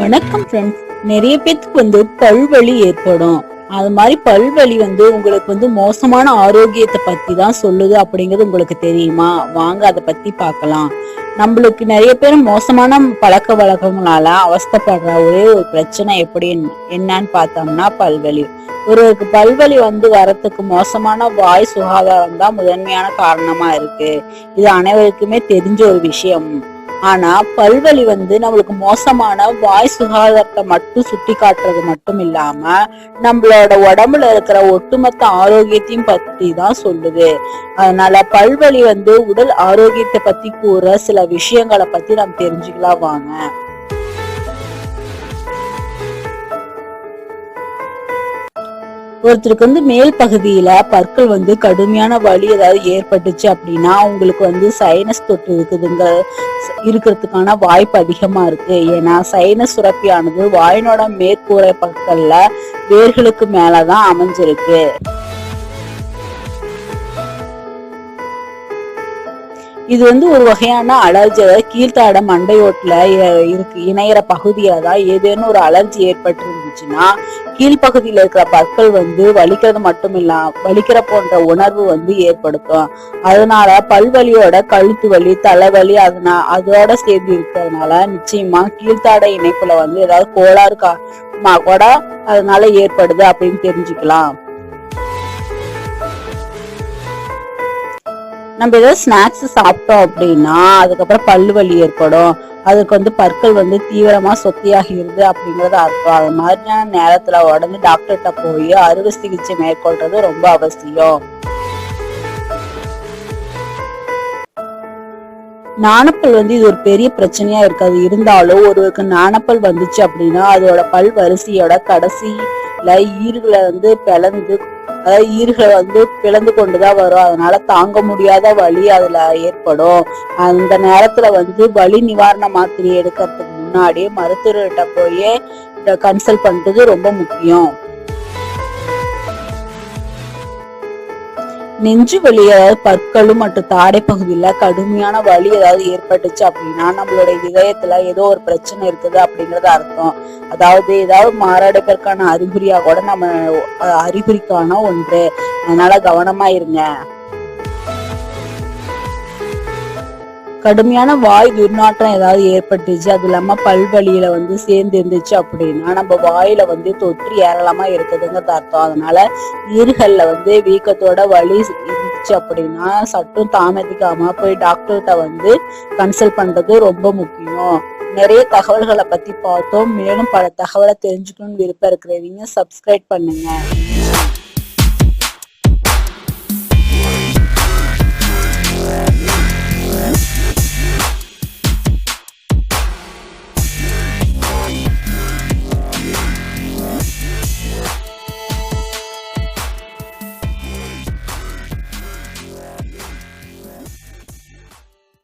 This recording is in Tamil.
வணக்கம் ஃப்ரெண்ட்ஸ் நிறைய பேத்துக்கு வந்து பல்வலி ஏற்படும். அது மாதிரி பல்வலி வந்து உங்களுக்கு வந்து மோசமான ஆரோக்கியத்தை பத்தி தான் சொல்லுது அப்படிங்கிறது உங்களுக்கு தெரியுமா? வாங்க அதை பத்தி பார்க்கலாம். நம்மளுக்கு நிறைய பேர் மோசமான பழக்க வழக்கங்களால அவஸ்தைப்படுற ஒரே ஒரு பிரச்சனை எப்படி என்னன்னு பார்த்தோம்னா பல்வலி. ஒருவருக்கு பல்வலி வந்து வரத்துக்கு மோசமான வாய் சுகாதாரம் தான் முதன்மையான காரணமா இருக்கு. இது அனைவருக்குமே தெரிஞ்ச ஒரு விஷயம். ஆனா பல்வலி வந்து நம்மளுக்கு மோசமான வாய் சுகாதாரத்தை மட்டும் சுட்டி காட்டுறது மட்டும் இல்லாம நம்மளோட உடம்புல இருக்கிற ஒட்டுமொத்த ஆரோக்கியத்தையும் பத்தி தான் சொல்லுது. அதனால பல்வலி வந்து உடல் ஆரோக்கியத்தை பத்தி கூற சில விஷயங்களை பத்தி நம்ம தெரிஞ்சுக்கலாம் வாங்க. ஒருத்தருக்கு வந்து மேல் பகுதியில பற்கள் வந்து கடுமையான வலி ஏதாவது ஏற்பட்டுச்சு அப்படின்னா உங்களுக்கு வந்து சைனஸ் தொற்று இருக்குதுங்க. இருக்கிறதுக்கான வாய்ப்பு அதிகமா இருக்கு. ஏன்னா சைனஸ் சுரப்பியானது வாயினோட மேற்கூரை பற்கள்ல வேர்களுக்கு மேலதான் அமைஞ்சிருக்கு. இது வந்து ஒரு வகையான அலர்ஜி அதாவது கீழ்த்தாட மண்டையோட்டில் இருக்கு இணையிற பகுதியில தான் ஏதேனும் ஒரு அலர்ஜி ஏற்பட்டு இருந்துச்சுன்னா கீழ்ப்பகுதியில இருக்கிற பற்கள் வந்து வலிக்கிறது மட்டும் இல்லாம வலிக்கிற போன்ற உணர்வு வந்து ஏற்படுத்தும். அதனால பல்வலியோட கழுத்து வலி தலைவலி அதனா அதோட சேர்ந்து இருக்கிறதுனால நிச்சயமா கீழ்த்தாட இணைப்புல வந்து ஏதாவது கோளாறு கா கூட அதனால ஏற்படுது அப்படின்னு தெரிஞ்சுக்கலாம். நம்ம ஏதாவது ஸ்நாக்ஸ் சாப்பிட்டோம் அப்படின்னா அதுக்கப்புறம் பல்லு வலி ஏற்படும். அதுக்கு வந்து பற்கள் வந்து தீவிரமா சொத்தியாகிறது அப்படிங்கறது அர்த்தம். அது மாதிரியான நேரத்துல உடனே டாக்டர்கிட்ட போய் அறுவை சிகிச்சை மேற்கொள்றது ரொம்ப அவசியம். நாணப்பல் வந்து இது ஒரு பெரிய பிரச்சனையா இருக்காது இருந்தாலும் ஒருவருக்கு நாணப்பல் வந்துச்சு அப்படின்னா அதோட பல் வரிசையோட கடைசி கடைசியில ஈர்களை வந்து பிளந்து அதாவது ஈர்களை வந்து பிளந்து கொண்டுதான் வரும். அதனால தாங்க முடியாத வலி அதுல ஏற்படும். அந்த நேரத்துல வந்து வலி நிவாரண மாத்திரை எடுக்கிறதுக்கு முன்னாடி மருத்துவர்கிட்ட போய் கன்சல்ட் பண்றது ரொம்ப முக்கியம். நெஞ்சு வலி அதாவது பற்களும் மற்றும் தாடை பகுதியில கடுமையான வலி ஏதாவது ஏற்பட்டுச்சு அப்படின்னா நம்மளுடைய இதயத்துல ஏதோ ஒரு பிரச்சனை இருக்குது அப்படிங்கறது அர்த்தம். அதாவது ஏதாவது மாரடைப்பிற்கான அறிகுறியா கூட நம்ம அறிகுறிக்கான ஒன்று. அதனால கவனமா இருங்க. கடுமையான வாய் துர்நாற்றம் ஏதாவது ஏற்பட்டுச்சு. அது இல்லாம பல்வழியில வந்து சேர்ந்து இருந்துச்சு அப்படின்னா நம்ம வாயில வந்து தொற்று ஏராளமா இருக்குதுங்கிறது அர்த்தம். அதனால நீர்களில் வந்து வீக்கத்தோட வலி இருந்துச்சு அப்படின்னா சட்டும் தாமதிக்காம போய் டாக்டர்கிட்ட வந்து கன்சல்ட் பண்றது ரொம்ப முக்கியம். நிறைய தகவல்களை பத்தி பார்த்தோம். மேலும் பல தகவலை தெரிஞ்சுக்கணும்னு விருப்பம் இருக்கிறவங்க சப்ஸ்கிரைப் பண்ணுங்க.